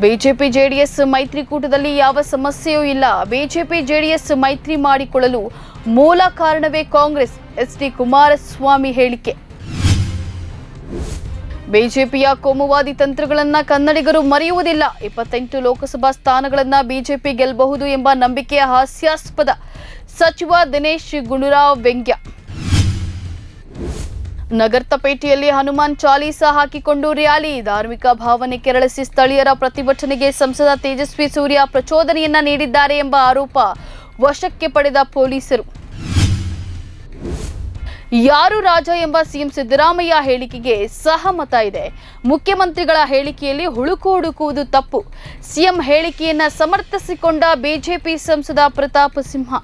BJP JDS ಮೈತ್ರಿಕೂಟದಲ್ಲಿ ಯಾವ ಸಮಸ್ಯೆಯೂ ಇಲ್ಲ. BJP JDS ಮೈತ್ರಿ ಮಾಡಿಕೊಳ್ಳಲು ಮೂಲ ಕಾರಣವೇ ಕಾಂಗ್ರೆಸ್. ಎಸ್ಡಿ ಕುಮಾರಸ್ವಾಮಿ ಹೇಳಿಕೆ. ಬಿಜೆಪಿಯ ಕೋಮುವಾದಿ ತಂತ್ರಗಳನ್ನು ಕನ್ನಡಿಗರು ಮರೆಯುವುದಿಲ್ಲ. ಇಪ್ಪತ್ತೆಂಟು ಲೋಕಸಭಾ ಸ್ಥಾನಗಳನ್ನು ಬಿಜೆಪಿ ಗೆಲ್ಲಬಹುದು ಎಂಬ ನಂಬಿಕೆ ಹಾಸ್ಯಾಸ್ಪದ. ಸಚಿವ ದಿನೇಶ್ ಗುಂಡೂರಾವ್ ವ್ಯಂಗ್ಯ. ನಗರ್ತಪೇಟೆಯಲ್ಲಿ ಹನುಮಾನ್ ಚಾಲೀಸ ಹಾಕಿಕೊಂಡು ರ್ಯಾಲಿ, ಧಾರ್ಮಿಕ ಭಾವನೆ ಕೆರಳಿಸಿ ಸ್ಥಳೀಯರ ಪ್ರತಿಭಟನೆಗೆ ಸಂಸದ ತೇಜಸ್ವಿ ಸೂರ್ಯ ಪ್ರಚೋದನೆಯನ್ನ ನೀಡಿದ್ದಾರೆ ಎಂಬ ಆರೋಪ ವಶಕ್ಕೆ ಪಡೆದ ಪೊಲೀಸರು. ಯಾರು ರಾಜ ಎಂಬ ಸಿಎಂ ಸಿದ್ದರಾಮಯ್ಯ ಹೇಳಿಕೆಗೆ ಸಹಮತ ಇದೆ. ಮುಖ್ಯಮಂತ್ರಿಗಳ ಹೇಳಿಕೆಯಲ್ಲಿ ಹುಳುಕು ಹುಡುಕುವುದು ತಪ್ಪು. ಸಿಎಂ ಹೇಳಿಕೆಯನ್ನ ಸಮರ್ಥಿಸಿಕೊಂಡ ಬಿಜೆಪಿ ಸಂಸದ ಪ್ರತಾಪ್ ಸಿಂಹ.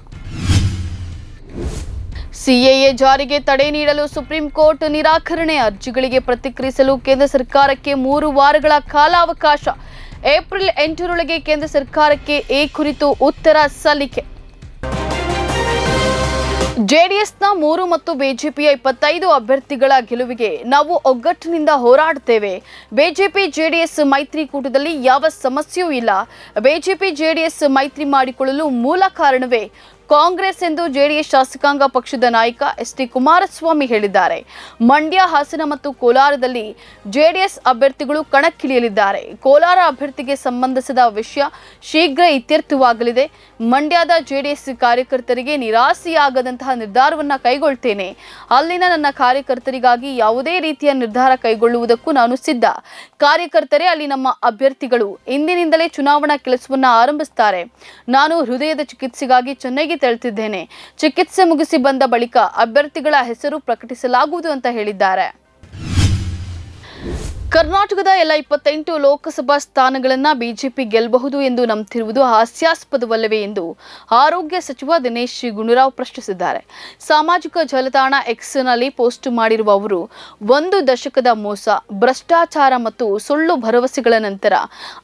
ಸಿಎಎ ಜಾರಿಗೆ ತಡೆ ನೀಡಲು ಸುಪ್ರೀಂ ಕೋರ್ಟ್ ನಿರಾಕರಣೆ ಅರ್ಜಿಗಳಿಗೆ ಪ್ರತಿಕ್ರಿಯಿಸಲು ಕೇಂದ್ರ ಸರ್ಕಾರಕ್ಕೆ ಮೂರು ವಾರಗಳ ಕಾಲಾವಕಾಶ. ಏಪ್ರಿಲ್ ಎಂಟರೊಳಗೆ ಕೇಂದ್ರ ಸರ್ಕಾರಕ್ಕೆ ಈ ಕುರಿತು ಉತ್ತರ ಸಲ್ಲಿಕೆ. ಜೆಡಿಎಸ್ನ ಮೂರು ಮತ್ತು ಬಿಜೆಪಿಯ ಇಪ್ಪತ್ತೈದು ಅಭ್ಯರ್ಥಿಗಳ ಗೆಲುವಿಗೆ ನಾವು ಒಗ್ಗಟ್ಟಿನಿಂದ ಹೋರಾಡುತ್ತೇವೆ. ಬಿಜೆಪಿ, ಜೆಡಿಎಸ್ ಮೈತ್ರಿಕೂಟದಲ್ಲಿ ಯಾವ ಸಮಸ್ಯೆಯೂ ಇಲ್ಲ. ಬಿಜೆಪಿ, ಜೆಡಿಎಸ್ ಮೈತ್ರಿ ಮಾಡಿಕೊಳ್ಳಲು ಮೂಲ ಕಾರಣವೇ. ಕಾಂಗ್ರೆಸ್ ಎಂದು ಜೆಡಿಎಸ್ ಶಾಸಕಾಂಗ ಪಕ್ಷದ ನಾಯಕ ಎಸ್ ಟಿ ಕುಮಾರಸ್ವಾಮಿ ಹೇಳಿದ್ದಾರೆ. ಮಂಡ್ಯ, ಹಾಸನ ಮತ್ತು ಕೋಲಾರದಲ್ಲಿ ಜೆಡಿಎಸ್ ಅಭ್ಯರ್ಥಿಗಳು ಕಣಕ್ಕಿಳಿಯಲಿದ್ದಾರೆ. ಕೋಲಾರ ಅಭ್ಯರ್ಥಿಗೆ ಸಂಬಂಧಿಸಿದ ವಿಷಯ ಶೀಘ್ರ ಇತ್ಯರ್ಥವಾಗಲಿದೆ. ಮಂಡ್ಯದ ಜೆಡಿಎಸ್ ಕಾರ್ಯಕರ್ತರಿಗೆ ನಿರಾಸೆಯಾಗದಂತಹ ನಿರ್ಧಾರವನ್ನು ಕೈಗೊಳ್ತೇನೆ. ಅಲ್ಲಿನ ನನ್ನ ಕಾರ್ಯಕರ್ತರಿಗಾಗಿ ಯಾವುದೇ ರೀತಿಯ ನಿರ್ಧಾರ ಕೈಗೊಳ್ಳುವುದಕ್ಕೂ ನಾನು ಸಿದ್ಧ. ಕಾರ್ಯಕರ್ತರೇ ಅಲ್ಲಿ ನಮ್ಮ ಅಭ್ಯರ್ಥಿಗಳು. ಇಂದಿನಿಂದಲೇ ಚುನಾವಣಾ ಕೆಲಸವನ್ನು ಆರಂಭಿಸುತ್ತಾರೆ ನಾನು ಹೃದಯದ ಚಿಕಿತ್ಸೆಗಾಗಿ ಚೆನ್ನೈಗೆ ತೆರಳುತ್ತಿದ್ದೇನೆ ಚಿಕಿತ್ಸೆ ಮುಗಿಸಿ ಬಂದ ಬಳಿಕ ಅಭ್ಯರ್ಥಿಗಳ ಹೆಸರು ಪ್ರಕಟಿಸಲಾಗುವುದು ಅಂತ ಹೇಳಿದ್ದಾರೆ. ಕರ್ನಾಟಕದ ಎಲ್ಲ ಇಪ್ಪತ್ತೆಂಟು ಲೋಕಸಭಾ ಸ್ಥಾನಗಳನ್ನು ಬಿಜೆಪಿ ಗೆಲ್ಲಬಹುದು ಎಂದು ನಂಬುತ್ತಿರುವುದು ಹಾಸ್ಯಾಸ್ಪದವಲ್ಲವೇ ಎಂದು ಆರೋಗ್ಯ ಸಚಿವ ದಿನೇಶ್ ಗುಂಡೂರಾವ್ ಪ್ರಶ್ನಿಸಿದ್ದಾರೆ. ಸಾಮಾಜಿಕ ಜಾಲತಾಣ ಎಕ್ಸ್ನಲ್ಲಿ ಪೋಸ್ಟ್ ಮಾಡಿರುವ ಅವರು, ಒಂದು ದಶಕದ ಮೋಸ, ಭ್ರಷ್ಟಾಚಾರ ಮತ್ತು ಸುಳ್ಳು ಭರವಸೆಗಳ ನಂತರ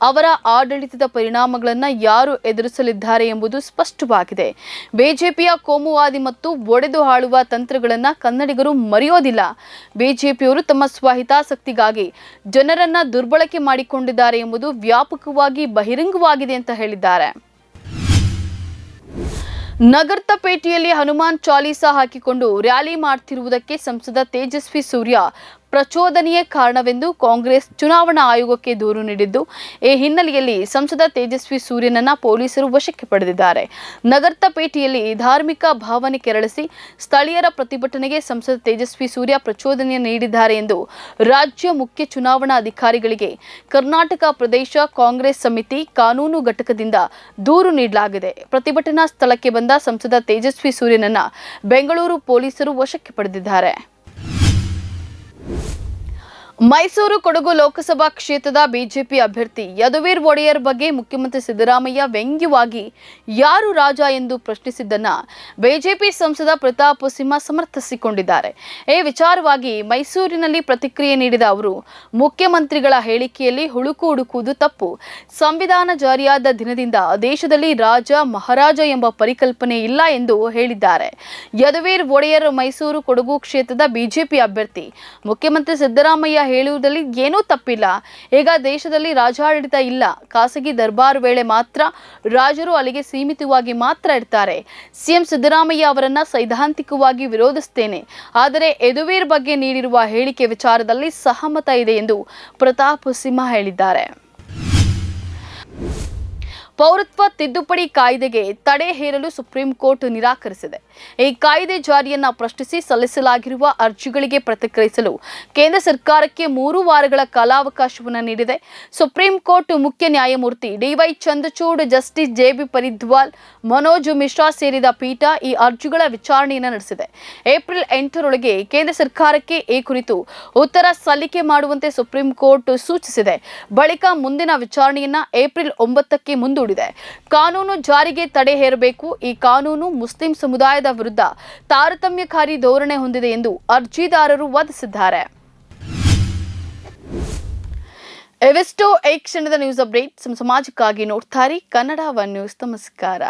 ಅವರ ಆಡಳಿತದ ಪರಿಣಾಮಗಳನ್ನು ಯಾರು ಎದುರಿಸಲಿದ್ದಾರೆ ಎಂಬುದು ಸ್ಪಷ್ಟವಾಗಿದೆ. ಬಿಜೆಪಿಯ ಕೋಮುವಾದಿ ಮತ್ತು ಒಡೆದು ಆಳುವ ತಂತ್ರಗಳನ್ನು ಕನ್ನಡಿಗರು ಮರೆಯೋದಿಲ್ಲ. ಬಿಜೆಪಿಯವರು ತಮ್ಮ ಸ್ವಹಿತಾಸಕ್ತಿಗಾಗಿ ಜನರನ್ನ ದುರ್ಬಳಕೆ ಮಾಡಿಕೊಂಡಿದ್ದಾರೆ ಎಂಬುದು ವ್ಯಾಪಕವಾಗಿ ಬಹಿರಂಗವಾಗಿದೆ ಅಂತ ಹೇಳಿದ್ದಾರೆ. ನಗರ್ತಪೇಟೆಯಲ್ಲಿ ಹನುಮಾನ್ ಚಾಲೀಸಾ ಹಾಕಿಕೊಂಡು ರ್ಯಾಲಿ ಮಾಡ್ತಿರುವುದಕ್ಕೆ ಸಂಸದ ತೇಜಸ್ವಿ ಸೂರ್ಯ ಪ್ರಚೋದನೆಯೇ ಕಾರಣವೆಂದು ಕಾಂಗ್ರೆಸ್ ಚುನಾವಣಾ ಆಯೋಗಕ್ಕೆ ದೂರು ನೀಡಿದ್ದು, ಈ ಹಿನ್ನೆಲೆಯಲ್ಲಿ ಸಂಸದ ತೇಜಸ್ವಿ ಸೂರ್ಯನನ್ನ ಪೊಲೀಸರು ವಶಕ್ಕೆ ಪಡೆದಿದ್ದಾರೆ. ನಗರ್ತಪೇಟೆಯಲ್ಲಿ ಧಾರ್ಮಿಕ ಭಾವನೆ ಕೆರಳಿಸಿ ಸ್ಥಳೀಯರ ಪ್ರತಿಭಟನೆಗೆ ಸಂಸದ ತೇಜಸ್ವಿ ಸೂರ್ಯ ಪ್ರಚೋದನೆ ನೀಡಿದ್ದಾರೆ ಎಂದು ರಾಜ್ಯ ಮುಖ್ಯ ಚುನಾವಣಾ ಅಧಿಕಾರಿಗಳಿಗೆ ಕರ್ನಾಟಕ ಪ್ರದೇಶ ಕಾಂಗ್ರೆಸ್ ಸಮಿತಿ ಕಾನೂನು ಘಟಕದಿಂದ ದೂರು ನೀಡಲಾಗಿದೆ. ಪ್ರತಿಭಟನಾ ಸ್ಥಳಕ್ಕೆ ಬಂದ ಸಂಸದ ತೇಜಸ್ವಿ ಸೂರ್ಯನನ್ನ ಬೆಂಗಳೂರು ಪೊಲೀಸರು ವಶಕ್ಕೆ ಪಡೆದಿದ್ದಾರೆ. ಮೈಸೂರು ಕೊಡಗು ಲೋಕಸಭಾ ಕ್ಷೇತ್ರದ ಬಿಜೆಪಿ ಅಭ್ಯರ್ಥಿ ಯದುವೀರ್ ಒಡೆಯರ್ ಬಗ್ಗೆ ಮುಖ್ಯಮಂತ್ರಿ ಸಿದ್ದರಾಮಯ್ಯ ವ್ಯಂಗ್ಯವಾಗಿ ಯಾರು ರಾಜ ಎಂದು ಪ್ರಶ್ನಿಸಿದ್ದನ್ನ ಬಿಜೆಪಿ ಸಂಸದ ಪ್ರತಾಪ್ ಸಿಂಹ ಸಮರ್ಥಿಸಿಕೊಂಡಿದ್ದಾರೆ. ಈ ವಿಚಾರವಾಗಿ ಮೈಸೂರಿನಲ್ಲಿ ಪ್ರತಿಕ್ರಿಯೆ ನೀಡಿದ ಅವರು, ಮುಖ್ಯಮಂತ್ರಿಗಳ ಹೇಳಿಕೆಯಲ್ಲಿ ಹುಳುಕು ಹುಡುಕುವುದು ತಪ್ಪು. ಸಂವಿಧಾನ ಜಾರಿಯಾದ ದಿನದಿಂದ ದೇಶದಲ್ಲಿ ರಾಜ, ಮಹಾರಾಜ ಎಂಬ ಪರಿಕಲ್ಪನೆ ಇಲ್ಲ ಎಂದು ಹೇಳಿದ್ದಾರೆ. ಯದುವೀರ್ ಒಡೆಯರ್ ಮೈಸೂರು ಕೊಡಗು ಕ್ಷೇತ್ರದ ಬಿಜೆಪಿ ಅಭ್ಯರ್ಥಿ ಮುಖ್ಯಮಂತ್ರಿ ಸಿದ್ದರಾಮಯ್ಯ ಹೇಳುವುದರಲ್ಲಿ ಏನೂ ತಪ್ಪಿಲ್ಲ. ಈಗ ದೇಶದಲ್ಲಿ ರಾಜಾಡಳಿತ ಇಲ್ಲ. ಖಾಸಗಿ ದರ್ಬಾರ್ ವೇಳೆ ಮಾತ್ರ ರಾಜರು ಅಲ್ಲಿಗೆ ಸೀಮಿತವಾಗಿ ಮಾತ್ರ ಇರ್ತಾರೆ. ಸಿಎಂ ಸಿದ್ದರಾಮಯ್ಯ ಅವರನ್ನ ಸೈದ್ಧಾಂತಿಕವಾಗಿ ವಿರೋಧಿಸ್ತೇನೆ. ಆದರೆ ಯದುವೀರ್ ಬಗ್ಗೆ ನೀಡಿರುವ ಹೇಳಿಕೆ ವಿಚಾರದಲ್ಲಿ ಸಹಮತ ಇದೆ ಎಂದು ಪ್ರತಾಪ್ ಸಿಂಹ ಹೇಳಿದ್ದಾರೆ. ಪೌರತ್ವ ತಿದ್ದುಪಡಿ ಕಾಯ್ದೆಗೆ ತಡೆ ಹೇರಲು ಸುಪ್ರೀಂ ಕೋರ್ಟ್ ನಿರಾಕರಿಸಿದೆ. ಈ ಕಾಯ್ದೆ ಜಾರಿಯನ್ನ ಪ್ರಶ್ನಿಸಿ ಸಲ್ಲಿಸಲಾಗಿರುವ ಅರ್ಜಿಗಳಿಗೆ ಪ್ರತಿಕ್ರಿಯಿಸಲು ಕೇಂದ್ರ ಸರ್ಕಾರಕ್ಕೆ ಮೂರು ವಾರಗಳ ಕಾಲಾವಕಾಶವನ್ನು ನೀಡಿದೆ. ಸುಪ್ರೀಂ ಕೋರ್ಟ್ ಮುಖ್ಯ ನ್ಯಾಯಮೂರ್ತಿ DY Chandrachud, justice JB Pardiwala, Manoj Mishra ಸೇರಿದ ಪೀಠ ಈ ಅರ್ಜಿಗಳ ವಿಚಾರಣೆಯನ್ನು ನಡೆಸಿದೆ. ಏಪ್ರಿಲ್ ಎಂಟರೊಳಗೆ ಕೇಂದ್ರ ಸರ್ಕಾರಕ್ಕೆ ಈ ಕುರಿತು ಉತ್ತರ ಸಲ್ಲಿಕೆ ಮಾಡುವಂತೆ ಸುಪ್ರೀಂ ಕೋರ್ಟ್ ಸೂಚಿಸಿದೆ. ಬಳಿಕ ಮುಂದಿನ ವಿಚಾರಣೆಯನ್ನ ಏಪ್ರಿಲ್ ಒಂಬತ್ತಕ್ಕೆ ಮುಂದೂಡಿದೆ ಕಾನೂನು ಜಾರಿಗೆ ತಡೆ ಹೇರಬೇಕು. ಈ ಕಾನೂನು ಮುಸ್ಲಿಂ ಸಮುದಾಯದ ವಿರುದ್ಧ ತಾರತಮ್ಯಕಾರಿ ಧೋರಣೆ ಹೊಂದಿದೆ ಎಂದು ಅರ್ಜಿದಾರರು ವಾದಿಸಿದ್ದಾರೆ. ಎವೆಸ್ಟೋ ಈ ಕ್ಷಣದ ನ್ಯೂಸ್ ಅಪ್ಡೇಟ್. ಸಮ ಸಮಾಜಕ್ಕಾಗಿ ನೋಡ್ತಾರೆ ಕನ್ನಡ ಒನ್ ನ್ಯೂಸ್. ನಮಸ್ಕಾರ.